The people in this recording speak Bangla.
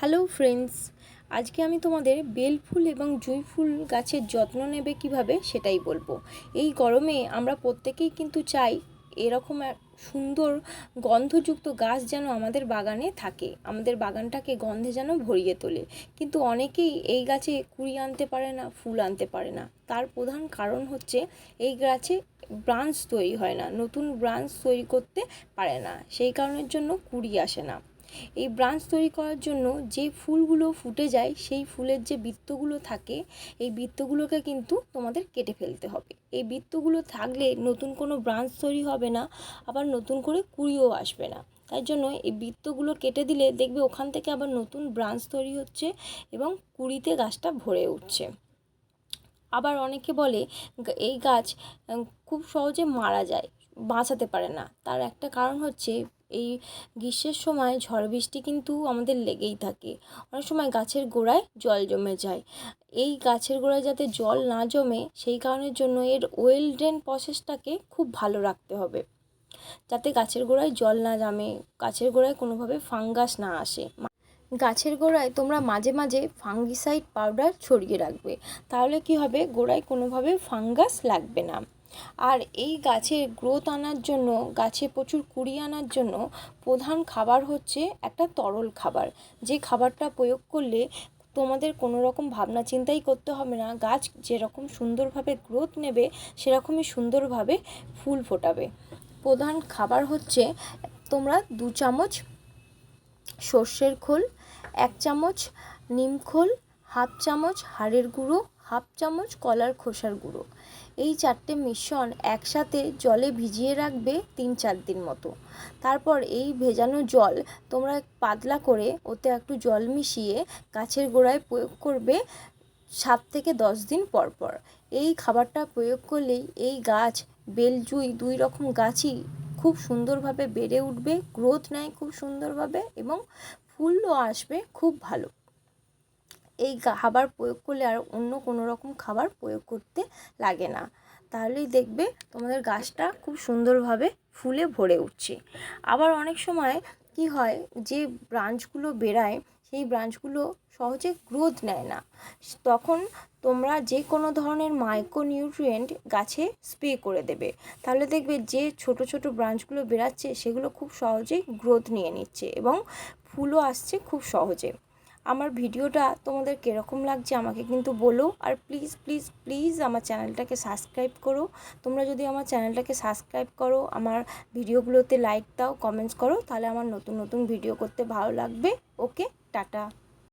হ্যালো ফ্রেন্ডস, আজকে আমি তোমাদের বেল ফুল এবং জুঁই ফুল গাছের যত্ন নেবে কীভাবে সেটাই বলব। এই গরমে আমরা প্রত্যেকেই কিন্তু চাই এরকম এক সুন্দর গন্ধযুক্ত গাছ যেন আমাদের বাগানে থাকে, আমাদের বাগানটাকে গন্ধে যেন ভরিয়ে তোলে। কিন্তু অনেকেই এই গাছে কুড়ি আনতে পারে না, ফুল আনতে পারে না। তার প্রধান কারণ হচ্ছে এই গাছে ব্রাঞ্চ তৈরি হয় না, নতুন ব্রাঞ্চ তৈরি করতে পারে না। সেই কারণের জন্য কুড়ি আসে না। এই ব্রাঞ্চ তৈরি করার জন্য যে ফুলগুলো ফুটে যায়, সেই ফুলের যে বৃত্তগুলো থাকে, এই বৃত্তগুলোকে কিন্তু তোমাদের কেটে ফেলতে হবে। এই বৃত্তগুলো থাকলে নতুন কোনো ব্রাঞ্চ তৈরি হবে না, আবার নতুন করে কুড়িও আসবে না। তাই জন্য এই বৃত্তগুলো কেটে দিলে দেখবে ওখান থেকে আবার নতুন ব্রাঞ্চ তৈরি হচ্ছে এবং কুড়িতে গাছটা ভরে উঠছে। আবার অনেকে বলে, এই গাছ খুব সহজে মারা যায়, বাঁচাতে পারে না। তার একটা কারণ হচ্ছে এই গ্রীষ্মের সময় ঝড় বৃষ্টি কিন্তু আমাদের লেগেই থাকে। অনেক সময় গাছের গোড়ায় জল জমে যায়। এই গাছের গোড়ায় যাতে জল না জমে, সেই কারণের জন্য এর ওয়েল ড্রেন প্রসেসটাকে খুব ভালো রাখতে হবে। যাতে গাছের গোড়ায় জল না জমে, গাছের গোড়ায় কোনোভাবে ফাঙ্গাস না আসে। গাছের গোড়ায় তোমরা মাঝে মাঝে ফাঙ্গিসাইড পাউডার ছড়িয়ে রাখবে। তাহলে কি হবে? গোড়ায় কোনোভাবে ফাঙ্গাস লাগবে না। আর এই গাছের গ্রোথ আনার জন্য, গাছে প্রচুর কুড়ি আনার জন্য প্রধান খাবার হচ্ছে একটা তরল খাবার। যে খাবারটা প্রয়োগ করলে তোমাদের কোনো রকম ভাবনা চিন্তাই করতে হবে না। গাছ যেরকম সুন্দরভাবে গ্রোথ নেবে, সেরকমই সুন্দরভাবে ফুল ফোটাবে। প্রধান খাবার হচ্ছে তোমরা দু চামচ সর্ষের খোল এক চামচ নিমখোল হাফ চামচ হাড়ের গুঁড়ো, হাফ চামচ কলার খোসার গুঁড়ো। এই চারটে মিশ্রণ একসাথে জলে ভিজিয়ে রাখবে তিন চার দিন মতো। তারপর এই ভেজানো জল তোমরা পাতলা করে ওতে একটু জল মিশিয়ে গাছের গোড়ায় প্রয়োগ করবে সাত থেকে দশ দিন পর পর। এই খাবারটা প্রয়োগ করলেই এই গাছ বেলজুই দুই রকম গাছই খুব সুন্দরভাবে বেড়ে উঠবে, গ্রোথ নেয় খুব সুন্দরভাবে এবং ফুলও আসবে, খুব ভালো। এই খাবার প্রয়োগ করলে আর অন্য কোনো রকম খাবার প্রয়োগ করতে লাগে না। তাহলেই দেখবে তোমাদের গাছটা খুব সুন্দরভাবে ফুলে ভরে উঠছে। আবার অনেক সময় কি হয়, যে ব্রাঞ্চগুলো বেরায়, সেই ব্রাঞ্চগুলো সহজে গ্রোথ নেয় না। তখন তোমরা যে কোনো ধরনের মাইক্রো নিউট্রিয়েন্ট গাছে স্প্রে করে দেবে। তাহলে দেখবে যে ছোট ছোট ব্রাঞ্চগুলো বেরাচ্ছে, সেগুলো খুব সহজেই গ্রোথ নিয়ে নিচ্ছে এবং ফুলও আসছে খুব সহজে। আমার ভিডিওটা তোমাদের কীরকম লাগছে আমাকে কিন্তু বলো। আর প্লিজ প্লিজ প্লিজ আমার চ্যানেলটাকে সাবস্ক্রাইব করো। তোমরা যদি আমার চ্যানেলটাকে সাবস্ক্রাইব করো, আমার ভিডিওগুলোতে লাইক দাও কমেন্টস করো, তাহলে আমার নতুন নতুন ভিডিও করতে ভালো লাগবে। Okay tata.